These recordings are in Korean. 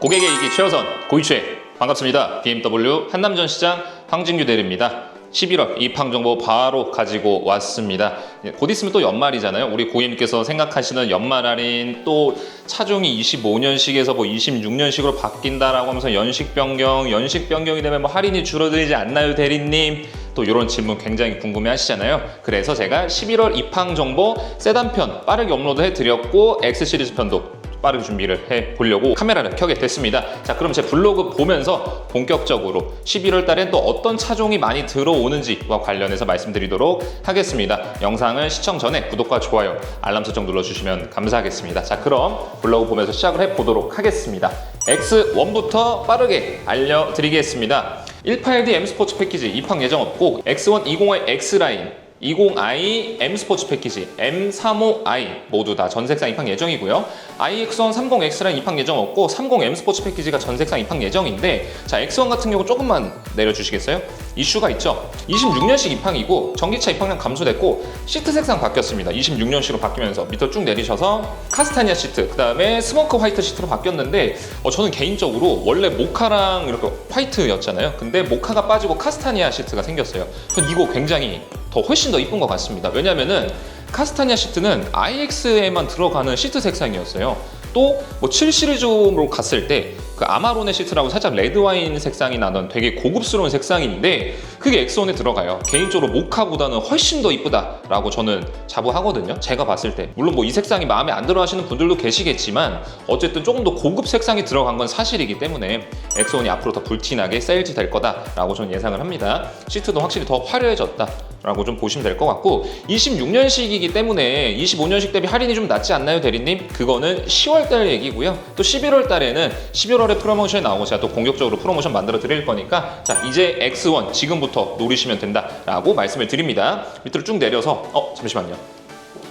고객의 이기 최우선 고이최 반갑습니다. BMW 한남전 시장 황진규 대리입니다. 11월 입항 정보 바로 가지고 왔습니다. 예, 곧 있으면 또 연말이잖아요. 우리 고객님께서 생각하시는 연말 할인 또 차종이 25년식에서 뭐 26년식으로 바뀐다라고 하면서 연식 변경, 연식 변경이 되면 뭐 할인이 줄어들지 않나요, 대리님? 또 이런 질문 굉장히 궁금해 하시잖아요. 그래서 제가 11월 입항 정보 세단편 빠르게 업로드 해드렸고 X 시리즈 편도 빠르게 준비를 해 보려고 카메라를 켜게 됐습니다. 자, 그럼 제 블로그 보면서 본격적으로 11월 달엔 또 어떤 차종이 많이 들어오는지와 관련해서 말씀드리도록 하겠습니다. 영상을 시청 전에 구독과 좋아요, 알람 설정 눌러주시면 감사하겠습니다. 자, 그럼 블로그 보면서 시작을 해 보도록 하겠습니다. X1부터 빠르게 알려드리겠습니다. 18D M 스포츠 패키지 입항 예정 없고 X1 20i X라인 20i M 스포츠 패키지, M35i 모두 다 전색상 입항 예정이고요. iX1 30X라인 입항 예정 없고 30M 스포츠 패키지가 전색상 입항 예정인데 자 X1 같은 경우 조금만 내려주시겠어요? 이슈가 있죠. 26년식 입항이고 전기차 입항량 감소됐고 시트 색상 바뀌었습니다. 26년식으로 바뀌면서 밑으로 쭉 내리셔서 카스타니아 시트, 그 다음에 스모크 화이트 시트로 바뀌었는데 어, 저는 개인적으로 원래 모카랑 이렇게 화이트였잖아요. 근데 모카가 빠지고 카스타니아 시트가 생겼어요. 전 이거 굉장히 더 훨씬 더 이쁜 것 같습니다. 왜냐면은 카스타니아 시트는 IX에만 들어가는 시트 색상이었어요. 또 뭐 7 시리즈로 갔을 때 그 아마로네 시트라고 살짝 레드 와인 색상이 나던 되게 고급스러운 색상인데 그게 엑스원에 들어가요. 개인적으로 모카보다는 훨씬 더 이쁘다라고 저는 자부하거든요. 제가 봤을 때 물론 뭐 이 색상이 마음에 안 들어 하시는 분들도 계시겠지만 어쨌든 조금 더 고급 색상이 들어간 건 사실이기 때문에 엑스원이 앞으로 더 불티나게 세일즈 될 거다라고 저는 예상을 합니다. 시트도 확실히 더 화려해졌다. 라고 좀 보시면 될 것 같고 26년식이기 때문에 25년식 대비 할인이 좀 낮지 않나요 대리님? 그거는 10월 달 얘기고요 또 11월 달에는 11월에 프로모션이 나오고 제가 또 공격적으로 프로모션 만들어 드릴 거니까 자 이제 X1 지금부터 노리시면 된다 라고 말씀을 드립니다. 밑으로 쭉 내려서 어 잠시만요.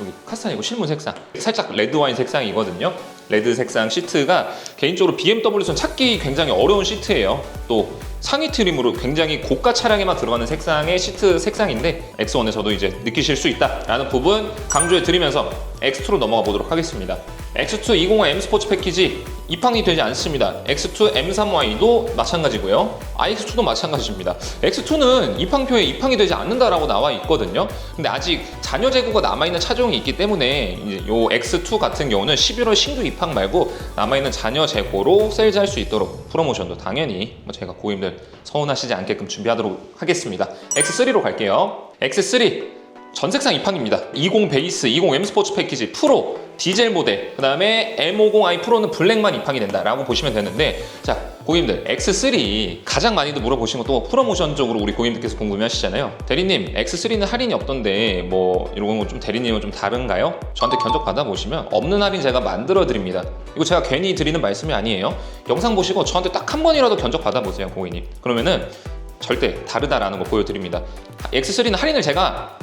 여기 카스타니고 실무 색상. 살짝 레드 와인 색상이거든요. 레드 색상 시트가 개인적으로 BMW에서는 찾기 굉장히 어려운 시트예요 또 상위 트림으로 굉장히 고가 차량에만 들어가는 색상의 시트 색상인데 X1에서도 이제 느끼실 수 있다라는 부분 강조해 드리면서 X2로 넘어가 보도록 하겠습니다. X2 20 M 스포츠 패키지 입항이 되지 않습니다. X2 M3Y도 마찬가지고요. iX2도 마찬가지입니다. X2는 입항표에 입항이 되지 않는다라고 나와 있거든요. 근데 아직 잔여 재고가 남아있는 차종이 있기 때문에 이제 요 X2 같은 경우는 11월 신규 입항 말고 남아있는 잔여 재고로 세일즈할 수 있도록 프로모션도 당연히 뭐 제가 고객님들 서운하시지 않게끔 준비하도록 하겠습니다. X3로 갈게요. X3 전색상 입항입니다. 20 베이스, 20 M 스포츠 패키지 프로 디젤 모델, 그 다음에 M50i 프로는 블랙만 입항이 된다라고 보시면 되는데, 자 고객님들 X3 가장 많이들 물어보시는 것도 프로모션 쪽으로 우리 고객님들께서 궁금해하시잖아요. 대리님 X3는 할인이 없던데 뭐 이런 건 좀 대리님은 좀 다른가요? 저한테 견적 받아보시면 없는 할인 제가 만들어 드립니다. 이거 제가 괜히 드리는 말씀이 아니에요. 영상 보시고 저한테 딱 한 번이라도 견적 받아보세요, 고객님. 그러면은 절대 다르다라는 거 보여드립니다. X3는 할인을 제가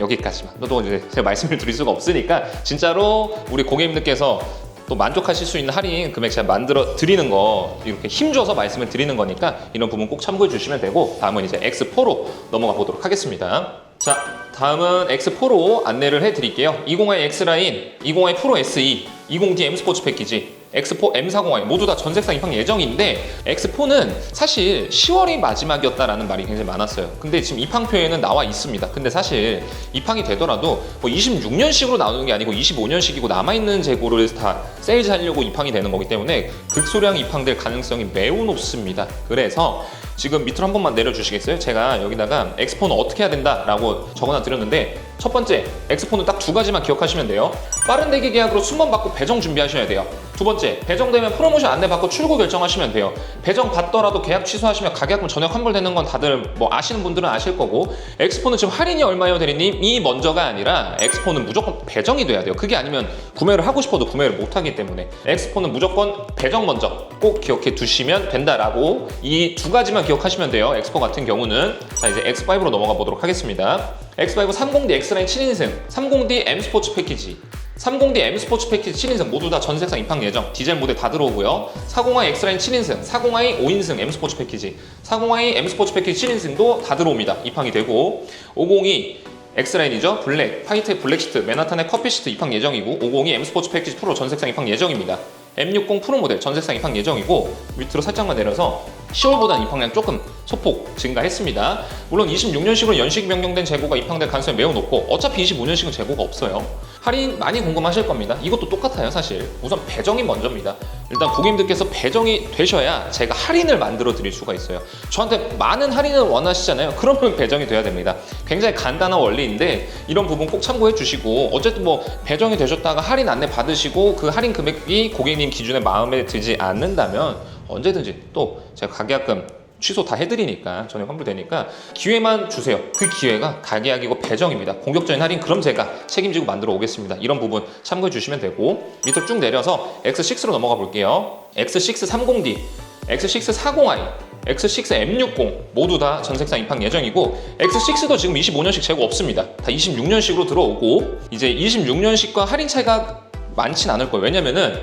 여기까지만. 또 이제 제가 말씀을 드릴 수가 없으니까 진짜로 우리 고객님들께서 또 만족하실 수 있는 할인 금액 제가 만들어 드리는 거 이렇게 힘줘서 말씀을 드리는 거니까 이런 부분 꼭 참고해 주시면 되고 다음은 이제 X4로 넘어가 보도록 하겠습니다. 자, 다음은 X4로 안내를 해 드릴게요. 20i X라인, 20i 프로 SE, 20D M 스포츠 패키지, X4, M40i 모두 다 전색상 입항 예정인데 X4는 사실 10월이 마지막이었다라는 말이 굉장히 많았어요. 근데 지금 입항표에는 나와 있습니다. 근데 사실 입항이 되더라도 뭐 26년식으로 나오는 게 아니고 25년식이고 남아있는 재고를 다 세일즈 하려고 입항이 되는 거기 때문에 극소량 입항될 가능성이 매우 높습니다. 그래서 지금 밑으로 한 번만 내려주시겠어요? 제가 여기다가 엑스포는 어떻게 해야 된다라고 적어놔 드렸는데 첫 번째, 엑스포는 딱 두 가지만 기억하시면 돼요. 빠른 대기 계약으로 순번 받고 배정 준비하셔야 돼요. 두 번째, 배정되면 프로모션 안내 받고 출고 결정하시면 돼요. 배정 받더라도 계약 취소하시면 가격금 전액 환불되는 건 다들 뭐 아시는 분들은 아실 거고 엑스포는 지금 할인이 얼마예요, 대리님? 이 먼저가 아니라 엑스포는 무조건 배정이 돼야 돼요. 그게 아니면 구매를 하고 싶어도 구매를 못 하기 때문에 엑스포는 무조건 배정 먼저 꼭 기억해 두시면 된다라고 이 두 가지만 기억하시면 돼요. 엑스포 같은 경우는 자 이제 X5로 넘어가 보도록 하겠습니다. X5 30D X라인 7인승, 30D M 스포츠 패키지, 30D M 스포츠 패키지 7인승 모두 다 전색상 입항 예정. 디젤 모델 다 들어오고요. 40i 엑스라인 7인승, 40i 5인승 M 스포츠 패키지, 40i M 스포츠 패키지 7인승도 다 들어옵니다. 입항이 되고 502 엑스라인이죠. 블랙, 화이트 블랙 시트, 맨하탄의 커피 시트 입항 예정이고 502 M 스포츠 패키지 프로 전색상 입항 예정입니다. M60 프로 모델 전 색상 입항 예정이고 밑으로 살짝만 내려서 10월보다는 입항량 조금 소폭 증가했습니다. 물론 26년식으로 연식 변경된 재고가 입항될 가능성이 매우 높고 어차피 25년식은 재고가 없어요. 할인 많이 궁금하실 겁니다. 이것도 똑같아요, 사실. 우선 배정이 먼저입니다. 일단 고객님들께서 배정이 되셔야 제가 할인을 만들어 드릴 수가 있어요. 저한테 많은 할인을 원하시잖아요. 그러면 배정이 돼야 됩니다. 굉장히 간단한 원리인데 이런 부분 꼭 참고해 주시고 어쨌든 뭐 배정이 되셨다가 할인 안내 받으시고 그 할인 금액이 고객님 기준에 마음에 들지 않는다면 언제든지 또 제가 가계약금 취소 다 해드리니까 전액 환불되니까 기회만 주세요. 그 기회가 가계약이고 배정입니다. 공격적인 할인 그럼 제가 책임지고 만들어 오겠습니다. 이런 부분 참고해 주시면 되고 밑으로 쭉 내려서 X6로 넘어가 볼게요. X6 30D, X6 40i, X6 M60 모두 다 전색상 입항 예정이고 X6도 지금 25년식 재고 없습니다. 다 26년식으로 들어오고 이제 26년식과 할인 차이가 많진 않을 거예요. 왜냐면은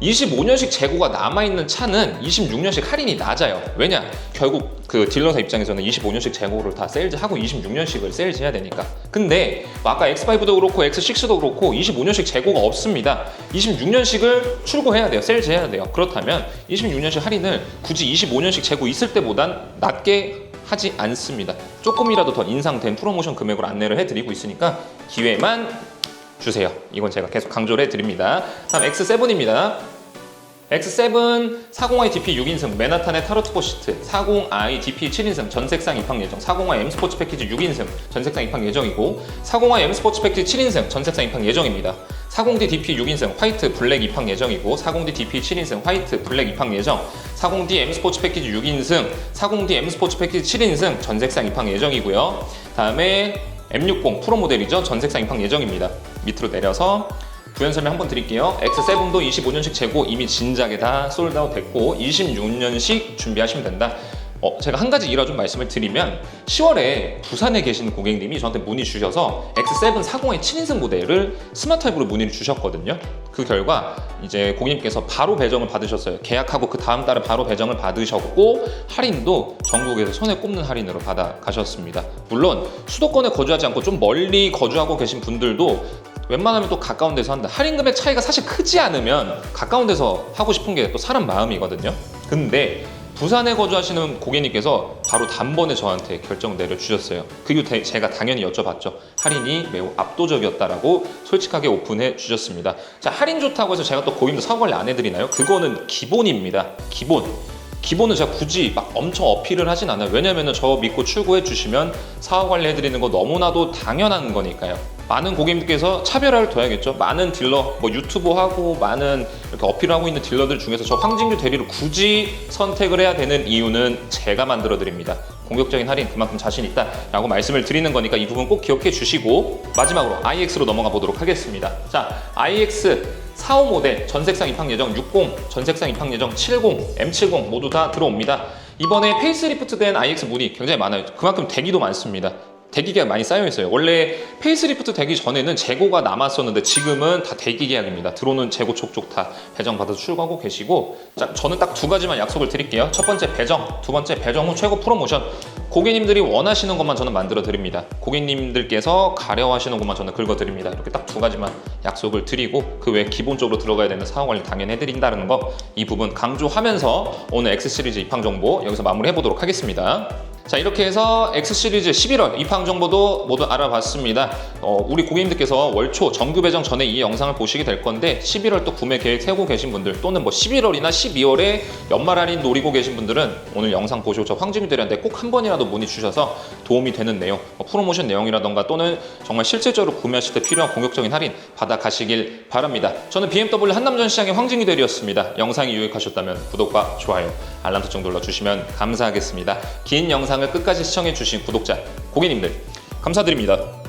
25년식 재고가 남아있는 차는 26년식 할인이 낮아요. 왜냐? 결국 그 딜러사 입장에서는 25년식 재고를 다 세일즈하고 26년식을 세일즈해야 되니까. 근데 뭐 아까 X5도 그렇고 X6도 그렇고 25년식 재고가 없습니다. 26년식을 출고해야 돼요. 세일즈해야 돼요. 그렇다면 26년식 할인을 굳이 25년식 재고 있을 때보단 낮게 하지 않습니다. 조금이라도 더 인상된 프로모션 금액으로 안내를 해드리고 있으니까 기회만 주세요. 이건 제가 계속 강조를 해드립니다. 다음 X7입니다. X7 40i DP 6인승 맨하탄의 타로트보 시트 40i DP 7인승 전색상 입항 예정 40i M 스포츠 패키지 6인승 전색상 입항 예정이고 40i M 스포츠 패키지 7인승 전색상 입항 예정입니다 40D DP 6인승 화이트 블랙 입항 예정이고 40D DP 7인승 화이트 블랙 입항 예정 40D M 스포츠 패키지 6인승 40D M 스포츠 패키지 7인승 전색상 입항 예정이고요 다음에 M60 프로 모델이죠 전색상 입항 예정입니다 밑으로 내려서 부연 설명 한번 드릴게요. X7도 25년식 재고 이미 진작에 다 솔드아웃 됐고 26년식 준비하시면 된다. 어, 제가 한 가지 일화 좀 말씀을 드리면 10월에 부산에 계신 고객님이 저한테 문의 주셔서 X7 40의 7인승 모델을 스마트 타입으로 문의를 주셨거든요. 그 결과 이제 고객님께서 바로 배정을 받으셨어요. 계약하고 그 다음 달에 바로 배정을 받으셨고 할인도 전국에서 손에 꼽는 할인으로 받아 가셨습니다. 물론 수도권에 거주하지 않고 좀 멀리 거주하고 계신 분들도 웬만하면 또 가까운 데서 한다. 할인 금액 차이가 사실 크지 않으면 가까운 데서 하고 싶은 게 또 사람 마음이거든요. 근데 부산에 거주하시는 고객님께서 바로 단번에 저한테 결정 내려주셨어요. 그리고 대- 제가 당연히 여쭤봤죠. 할인이 매우 압도적이었다라고 솔직하게 오픈해 주셨습니다. 자, 할인 좋다고 해서 제가 또 고객님들 사고 관리 안 해드리나요? 그거는 기본입니다. 기본. 기본은 제가 굳이 막 엄청 어필을 하진 않아요. 왜냐면은 저 믿고 출고해 주시면 사업 관리 해드리는 거 너무나도 당연한 거니까요. 많은 고객님께서 차별화를 둬야겠죠. 많은 딜러, 뭐 유튜브 하고 많은 이렇게 어필하고 있는 딜러들 중에서 저 황진규 대리를 굳이 선택을 해야 되는 이유는 제가 만들어 드립니다. 공격적인 할인 그만큼 자신 있다라고 말씀을 드리는 거니까 이 부분 꼭 기억해 주시고 마지막으로 IX로 넘어가 보도록 하겠습니다. 자, IX 45 모델 전색상 입항 예정 60 전색상 입항 예정 70 M70 모두 다 들어옵니다. 이번에 페이스리프트된 IX 문의 굉장히 많아요. 그만큼 대기도 많습니다. 대기 계약 많이 쌓여 있어요. 원래 페이스리프트 되기 전에는 재고가 남았었는데 지금은 다 대기 계약입니다. 들어오는 재고 촉촉 다 배정 받아서 출고하고 계시고 자, 저는 딱 두 가지만 약속을 드릴게요. 첫 번째 배정, 두 번째 배정 후 최고 프로모션. 고객님들이 원하시는 것만 저는 만들어 드립니다. 고객님들께서 가려하시는 것만 저는 긁어 드립니다. 이렇게 딱 두 가지만 약속을 드리고 그외 기본적으로 들어가야 되는 사업 관리 당연히 해드린다는 거 이 부분 강조하면서 오늘 X 시리즈 입항 정보 여기서 마무리해 보도록 하겠습니다. 자 이렇게 해서 X 시리즈 11월 입항 정보도 모두 알아봤습니다. 어, 우리 고객님들께서 월초 정규 배정 전에 이 영상을 보시게 될 건데 11월 또 구매 계획 세우고 계신 분들 또는 뭐 11월이나 12월에 연말 할인 노리고 계신 분들은 오늘 영상 보시고 저 황진우들한테 꼭 한 번이라도 문의 주셔서 도움이 되는 내용, 뭐 프로모션 내용이라던가 또는 정말 실질적으로 구매하실 때 필요한 공격적인 할인 받아 가시길 바랍니다. 저는 BMW 한남전 시장의 황진우 대리였습니다. 영상이 유익하셨다면 구독과 좋아요, 알람 설정 눌러주시면 감사하겠습니다. 긴 영상을 끝까지 시청해주신 구독자, 고객님들 감사드립니다.